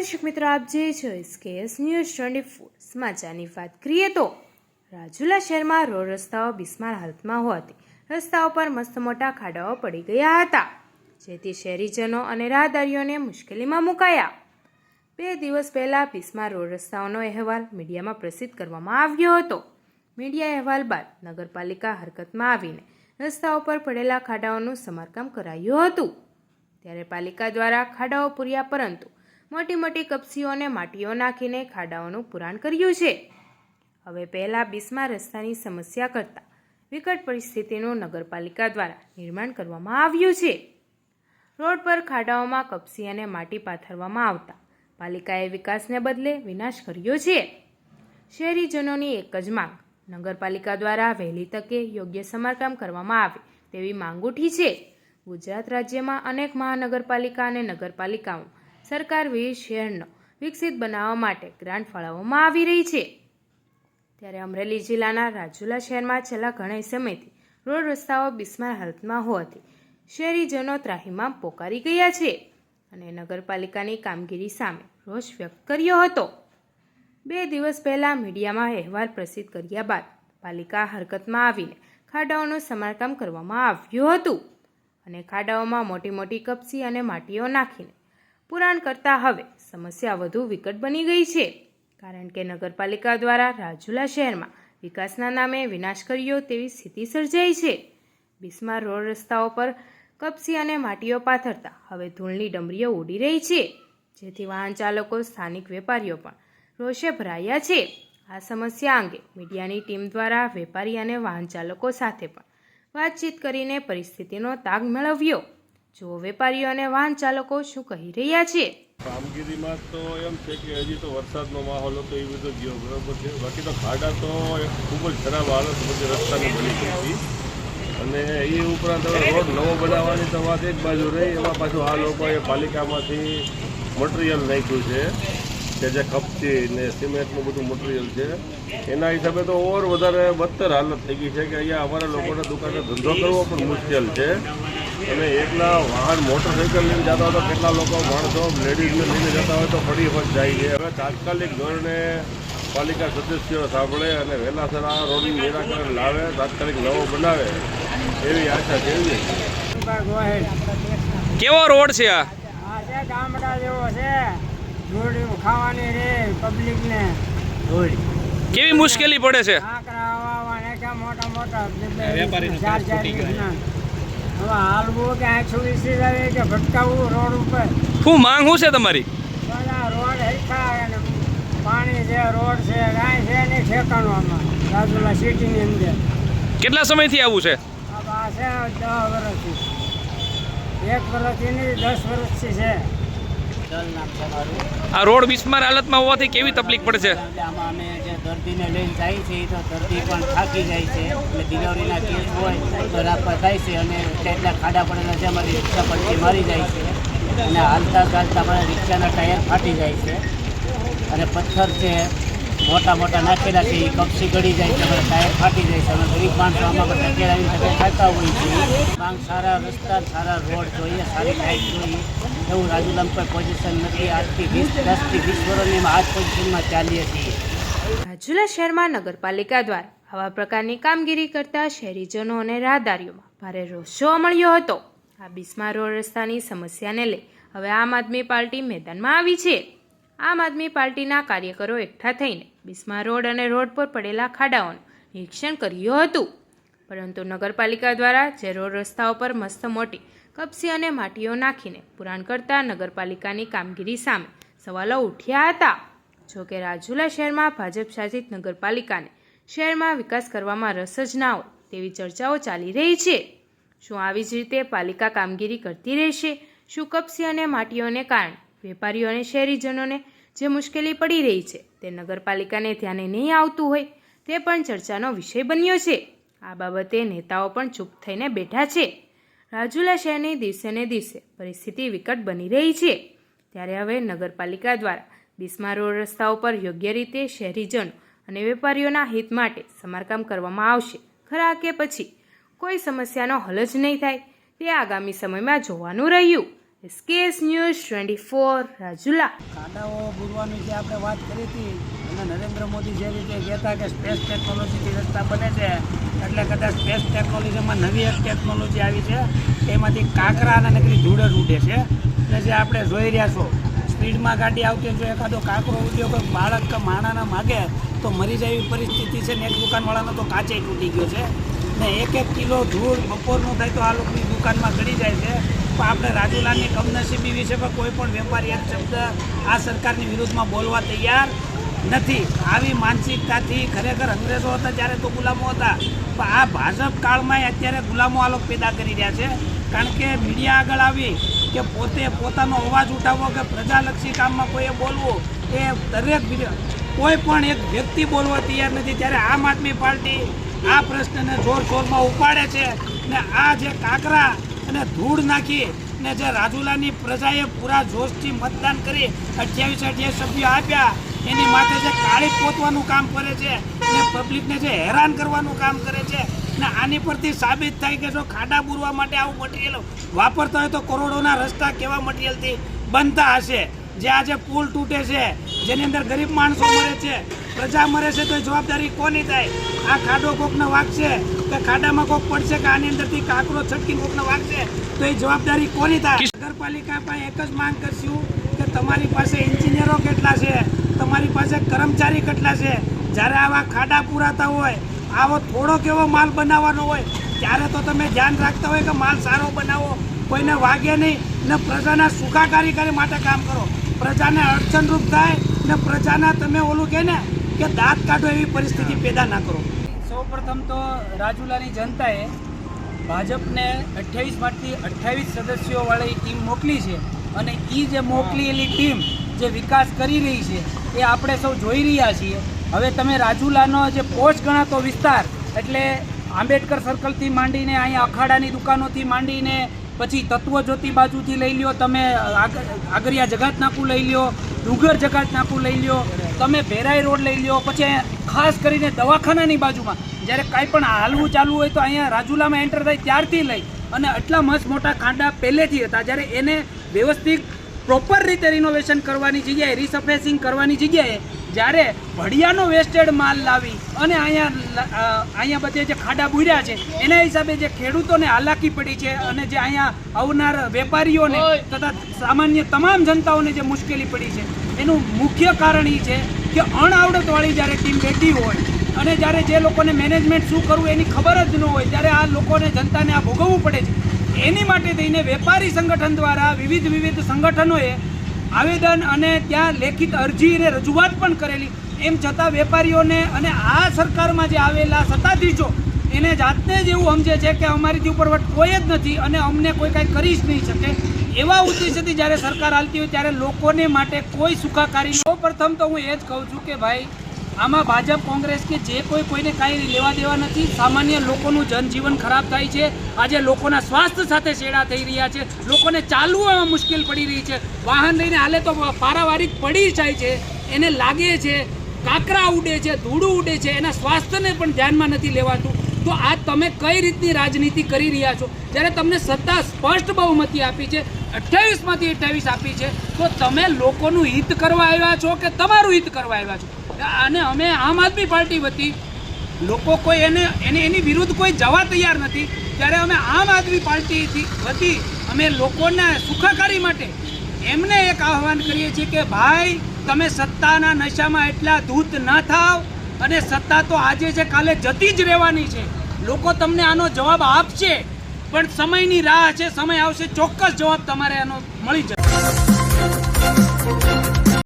દર્શક મિત્રો, આપ જે છો એસકેએસ ન્યૂઝ ટ્વેન્ટી ફોર સમાચારની વાત કરીએ તો રાજુલા શહેરમાં રોડ રસ્તાઓ બિસ્માર હાલતમાં હોવાથી રસ્તાઓ પર મસ્ત મોટા ખાડાઓ પડી ગયા હતા, જેથી શહેરીજનો અને રાહદારીઓને મુશ્કેલીમાં મુકાયા. બે દિવસ પહેલાં બિસ્માર રોડ રસ્તાઓનો અહેવાલ મીડિયામાં પ્રસિદ્ધ કરવામાં આવ્યો હતો. મીડિયા અહેવાલ બાદ નગરપાલિકા હરકતમાં આવીને રસ્તાઓ પર પડેલા ખાડાઓનું સમારકામ કરાયું હતું. ત્યારે પાલિકા દ્વારા ખાડાઓ પૂર્યા પરંતુ મોટી મોટી કપસીઓ અને માટીઓ નાખીને ખાડાઓનું પુરાણ કર્યું છે. હવે પહેલાં બિસ્મા રસ્તાની સમસ્યા કરતાં વિકટ પરિસ્થિતિનું નગરપાલિકા દ્વારા નિર્માણ કરવામાં આવ્યું છે. રોડ પર ખાડાઓમાં કપસી અને માટી પાથરવામાં આવતા પાલિકાએ વિકાસને બદલે વિનાશ કર્યો છે. શહેરીજનોની એક જ માંગ, નગરપાલિકા દ્વારા વહેલી તકે યોગ્ય સમારકામ કરવામાં આવે તેવી માંગ ઉઠી છે. ગુજરાત રાજ્યમાં અનેક મહાનગરપાલિકા અને નગરપાલિકાઓ સરકાર વિવિધ શહેરનો વિકસિત બનાવવા માટે ગ્રાન્ટ ફાળવવામાં આવી રહી છે. ત્યારે અમરેલી જિલ્લાના રાજુલા શહેરમાં છેલ્લા ઘણા સમયથી રોડ રસ્તાઓ બિસ્માર હાલતમાં હોવાથી શહેરીજનો ત્રાહીમાં પોકારી ગયા છે અને નગરપાલિકાની કામગીરી સામે રોષ વ્યક્ત કર્યો હતો. બે દિવસ પહેલાં મીડિયામાં અહેવાલ પ્રસિદ્ધ કર્યા બાદ પાલિકા હરકતમાં આવીને ખાડાઓનું સમારકામ કરવામાં આવ્યું હતું અને ખાડાઓમાં મોટી મોટી કપસી અને માટીઓ નાખીને પુરાણ કરતાં હવે સમસ્યા વધુ વિકટ બની ગઈ છે. કારણ કે નગરપાલિકા દ્વારા રાજુલા શહેરમાં વિકાસના નામે વિનાશ કર્યો તેવી સ્થિતિ સર્જાઈ છે. બિસ્માર રોડ રસ્તાઓ પર કપસી અને માટીઓ પાથરતા હવે ધૂળની ડમરીઓ ઉડી રહી છે. જેથી વાહન ચાલકો, સ્થાનિક વેપારીઓ પણ રોષે ભરાયા છે. આ સમસ્યા અંગે મીડિયાની ટીમ દ્વારા વેપારી અને વાહન ચાલકો સાથે પણ વાતચીત કરીને પરિસ્થિતિનો તાગ મેળવ્યો. જો વેપારીઓ અને વાહન ચાલકો શું કહી રહ્યા છે? કામગીરીમાં તો એમ છે કે હજી તો વરસાદનો માહોલ હતો એ બધો ગયો. બરોબર છે. બાકી તો ખાડા તો ખૂબ જ ખરાબ હાલત બધી રસ્તાની બની ગઈ હતી. અને એ ઉપરાંત હવે રોડ નવો બનાવવાની તો વાત એક બાજુ રહી, એમાં પાછું આ લોકોએ પાલિકામાંથી મટીરિયલ નાખ્યું છે, કે જે કપચી ને સિમેન્ટનું બધું મટીરિયલ છે. એના હિસાબે તો ઓર વધારે બદતર હાલત થઈ ગઈ છે કે અહીંયા અમારા લોકોને દુકાને ધંધો કરવો પણ મુશ્કેલ છે. અને એકલા વાહન મોટરસાઇકલ લઈને જતા હોય તો કેટલા લોકો માણસો લેડીઝને લઈને જતા હોય તો પડી પણ જાય છે. હવે તાત્કાલિક ધોરણે પાલિકા સદસ્યો સાંભળે અને વહેલાસર આ રોડનું નિરાકરણ લાવે તાત્કાલિક નવો બનાવે એવી આશા છે કેવો રોડ છે આ? ગામડા જેવો છે. રોડ ખાવાની રે પબ્લિકને કેવી મુશ્કેલી પડે છે? મોટા મોટા ચાર ચાર રીતના. હવે હાલવું કે આઠસો વીસ આવે કે ભટકાવવું રોડ ઉપર. શું માંગ શું છે તમારી? રોડ હેઠા અને પાણી છે રોડ છે કાંઈ છે નહીં ઠેકાણું આમાં રાજુલા સિટીની અંદર. કેટલા સમયથી આવું છે? આ છે દસ વર્ષથી. એક વર્ષથી નહીં દસ વર્ષથી છે. આ રોડ બિસ્માર હાલતમાં હોવાથી કેવી તકલીફ પડે છે? આમાં અમે જે દર્દીને લઈને જાય છે તો દર્દી પણ થાકી જાય છે. એટલે કેસ હોય તો રાખવા થાય છે અને કેટલા ખાડા પડેલા છે રિક્ષા પડતી મારી જાય છે. અને હાલતા ચાલતા અમારા રિક્ષાના ટાયર ફાટી જાય છે. અને પથ્થર છે મોટા મોટા નાખેલા છે એ કપસી ગળી જાય છે ટાયર ફાટી જાય છે, અમે ગરીબ માણસો, આમાં બધા કેળાવીને તમે ખાતા હોય છે માંગ સારા રસ્તા, સારા રોડ જોઈએ, સારી લાઇટ જોઈએ. એવું રાજુલામ કોઈ પોઝિશન નથી. આજથી વીસ, દસથી વીસ વર્ષની આ જ પોઝિશનમાં ચાલીએ છીએ. રાજુલા શહેરમાં નગરપાલિકા દ્વારા આવા પ્રકારની કામગીરી કરતા શહેરીજનો અને રાહદારીઓમાં ભારે રોષ મળ્યો હતો. આ બિસ્મા રોડ રસ્તાની સમસ્યાને લઈ હવે આમ આદમી પાર્ટી મેદાનમાં આવી છે. આમ આદમી પાર્ટીના કાર્યકરો એકઠા થઈને બિસ્મા રોડ અને રોડ પર પડેલા ખાડાઓનું નિરીક્ષણ કર્યું હતું. પરંતુ નગરપાલિકા દ્વારા જે રોડ રસ્તાઓ પર મસ્ત મોટી કપસી અને માટીઓ નાખીને પુરાણ કરતા નગરપાલિકાની કામગીરી સામે સવાલો ઉઠ્યા હતા. જો કે રાજુલા શહેરમાં ભાજપ શાસિત નગરપાલિકાને શહેરમાં વિકાસ કરવામાં રસ જ ના હોય તેવી ચર્ચાઓ ચાલી રહી છે. શું આવી જ રીતે પાલિકા કામગીરી કરતી રહેશે? શું કપસી અને માટીઓને કારણે વેપારીઓ અને શહેરીજનોને જે મુશ્કેલી પડી રહી છે, તે નગરપાલિકાને ધ્યાને નહીં આવતું હોય, તે પણ ચર્ચાનો વિષય બન્યો છે. આ બાબતે નેતાઓ પણ ચૂપ થઈને બેઠા છે. રાજુલા શહેરની દિવસે ને દિવસે પરિસ્થિતિ વિકટ બની રહી છે. ત્યારે હવે નગરપાલિકા દ્વારા બિસ્મા રોડ રસ્તાઓ પર યોગ્ય રીતે શહેરીજનો અને વેપારીઓના હિત માટે સમારકામ કરવામાં આવશે. ખરા કે પછી કોઈ સમસ્યાનો હલ જ નહીં થાય, તે આગામી સમયમાં જોવાનું રહ્યું. SKS news twenty four Rajula. કાંડાઓ બુરવાની જે આપણે વાત કરી હતી, અને નરેન્દ્ર મોદી જે રીતે કહેતા કે સ્પેસ ટેકનોલોજીથી રસ્તા બને છે, એટલે કદાચ સ્પેસ ટેકનોલોજીમાં નવી એક ટેકનોલોજી આવી છે, એમાંથી કાંકરા અને નકરી ધૂળ ઉઠે છે. અને જે આપણે જોઈ રહ્યા છો, સ્પીડમાં ગાડી આવતી જો એકાદો કાંકરો ઉડ્યો, કોઈ બાળક કે માણાના માગે, તો મરી જાય એવી પરિસ્થિતિ છે ને એક દુકાનવાળાનો તો કાચે તૂટી ગયો છે. ને એક એક કિલો ધૂળ બપોરનું થાય તો આ લોકોની દુકાનમાં ગળી જાય છે. આપણે રાજુલાની કમનસીબી વિશે પણ કોઈ પણ વેપારી એક શબ્દ આ સરકારની વિરુદ્ધમાં બોલવા તૈયાર નથી. આવી માનસિકતાથી ખરેખર અંગ્રેજો હતા ત્યારે તો ગુલામો હતા. પણ આ ભાજપ કાળમાં અત્યારે ગુલામો આ લોકો પેદા કરી રહ્યા છે. કારણ કે મીડિયા આગળ આવી કે પોતે પોતાનો અવાજ ઉઠાવવો કે પ્રજાલક્ષી કામમાં કોઈએ બોલવું એ દરેક કોઈ પણ એક વ્યક્તિ બોલવા તૈયાર નથી. ત્યારે આમ આદમી પાર્ટી આ પ્રશ્નને જોર જોરમાં ઉપાડે છે ને આ જે કાંકરા અને ધૂળ નાખી ને જે રાજુલાની પ્રજાએ પૂરા જોશથી મતદાન કરી અઠ્યાવીસ અઠ્યાવીસ સભ્યો આપ્યા. એની માથે જે કાળી પોતવાનું કામ કરે છે ને પબ્લિકને જે હેરાન કરવાનું કામ કરે છે ને આની પરથી સાબિત થાય કે જો ખાડા પૂરવા માટે આવું મટીરિયલ વાપરતા હોય તો કરોડોના રસ્તા કેવા મટીરિયલથી બનતા હશે? જે આજે પુલ તૂટે છે, જેની અંદર ગરીબ માણસો મરે છે, પ્રજા મરે છે, તો જવાબદારી કોની થાય? આ ખાડો કોકને વાગશે? કે ખાડામાં કોક પડશે કે આની અંદરથી કાંકરો છટકી કોકને વાગશે તો એ જવાબદારી કોની થાય? નગરપાલિકા પાસે એક જ માંગ કરશું કે તમારી પાસે એન્જિનિયરો કેટલા છે તમારી પાસે કર્મચારી કેટલા છે? જ્યારે આવા ખાડા પુરાતા હોય આવો થોડોક એવો માલ બનાવવાનો હોય ત્યારે તો તમે ધ્યાન રાખતા હોય કે માલ સારો બનાવો. કોઈને વાગે નહીં ને પ્રજાના સુખાકારી માટે કામ કરો. પ્રજાને અડચણરૂપ થાય ને પ્રજાના તમે ઓલું કહે ને કે દાંત કાઢો એવી પરિસ્થિતિ પેદા ના કરો. સૌપ્રથમ તો રાજુલાની જનતાએ ભાજપને અઠ્યાવીસમાંથી અઠ્યાવીસ સદસ્યોવાળી ટીમ મોકલી છે અને એ જે મોકલેલી ટીમ જે વિકાસ કરી રહી છે, એ આપણે સૌ જોઈ રહ્યા છીએ. હવે તમે રાજુલાનો જે પોચ ગણાતો વિસ્તાર, એટલે આંબેડકર સર્કલથી માંડીને અહીંયા અખાડાની દુકાનોથી માંડીને પછી તત્વજ્યોતિ બાજુથી લઈ લ્યો, તમે આગ- આગરિયા જગાત નાકું લઈ લ્યો, ડુંગર જગાત નાકું લઈ લ્યો, તમે ભેરાઈ રોડ લઈ લ્યો, પછી ખાસ કરીને દવાખાનાની બાજુમાં, જ્યારે કાંઈ પણ હાલવું ચાલુ હોય તો અહીંયા રાજુલામાં એન્ટર થાય ત્યારથી લઈ, અને આટલા મસ્ત મોટા ખાંડા પહેલેથી હતા, જ્યારે એને વ્યવસ્થિત પ્રોપર રીતે રિનોવેશન કરવાની જગ્યાએ રિસફેસિંગ કરવાની જગ્યાએ જ્યારે ભડિયાનો વેસ્ટેડ માલ લાવી અને અહીંયા અહીંયા બધે જે ખાડા બુર્યા છે એના હિસાબે જે ખેડૂતોને હાલાકી પડી છે અને જે અહીંયા આવનાર વેપારીઓને તથા સામાન્ય તમામ જનતાઓને જે મુશ્કેલી પડી છે એનું મુખ્ય કારણ એ છે કે અણઆવડતવાળી જ્યારે ટીમ બેઠી હોય અને જ્યારે જે લોકોને મેનેજમેન્ટ શું કરવું એની ખબર જ ન હોય ત્યારે આ લોકોને જનતાને આ ભોગવવું પડે છે. એની માટે થઈને વેપારી સંગઠન દ્વારા વિવિધ વિવિધ સંગઠનોએ આવેદન અને ત્યાં લેખિત અરજી અને રજૂઆત પણ કરેલી. એમ છતાં વેપારીઓને અને આ સરકારમાં જે આવેલા સત્તાધીશો, એને જાતને જ એવું સમજે છે કે અમારીથી ઉપરવટ કોઈ જ નથી અને અમને કોઈ કાંઈ કરી જ નહીં શકે. એવા ઉદ્દેશ્યથી જ્યારે સરકાર હાલતી હોય ત્યારે લોકોને માટે કોઈ સુખાકારી સૌ પ્રથમ તો હું એ જ કહું છું કે ભાઈ આમાં ભાજપ કોંગ્રેસ કે જે કોઈ કોઈને કાંઈ લેવા દેવા નથી. સામાન્ય લોકોનું જનજીવન ખરાબ થાય છે. આજે લોકોના સ્વાસ્થ્ય સાથે છેડા થઈ રહ્યા છે. લોકોને ચાલવામાં મુશ્કેલ પડી રહી છે. વાહન લઈને હાલે તો પારાવારિક પડી જાય છે. એને લાગે છે, કાકરા ઉડે છે, ધૂળું ઉડે છે. એના સ્વાસ્થ્યને પણ ધ્યાનમાં નથી લેવાતું. તો આ તમે કઈ રીતની રાજનીતિ કરી રહ્યા છો? જ્યારે તમને સત્તા સ્પષ્ટ બહુમતી આપી છે, અઠ્યાવીસમાંથી અઠ્યાવીસ આપી છે, તો તમે લોકોનું હિત કરવા આવ્યા છો કે તમારું હિત કરવા આવ્યા છો? અને અમે આમ આદમી પાર્ટી વતી લોકો કોઈ એને એને એની વિરુદ્ધ કોઈ જવા તૈયાર નથી. ત્યારે અમે આમ આદમી પાર્ટીથી વતી અમે લોકોના સુખાકારી માટે એમને એક આહવાન કરીએ છીએ કે, ભાઈ, તમે સત્તાના નશામાં એટલા ધૂત ન થાવ અને સત્તા તો આજે છે, કાલે જતી જ રહેવાની છે. લોકો તમને આનો જવાબ આપશે, પણ સમયની રાહ છે, સમય આવશે, ચોક્કસ જવાબ તમારે આનો મળી જશે.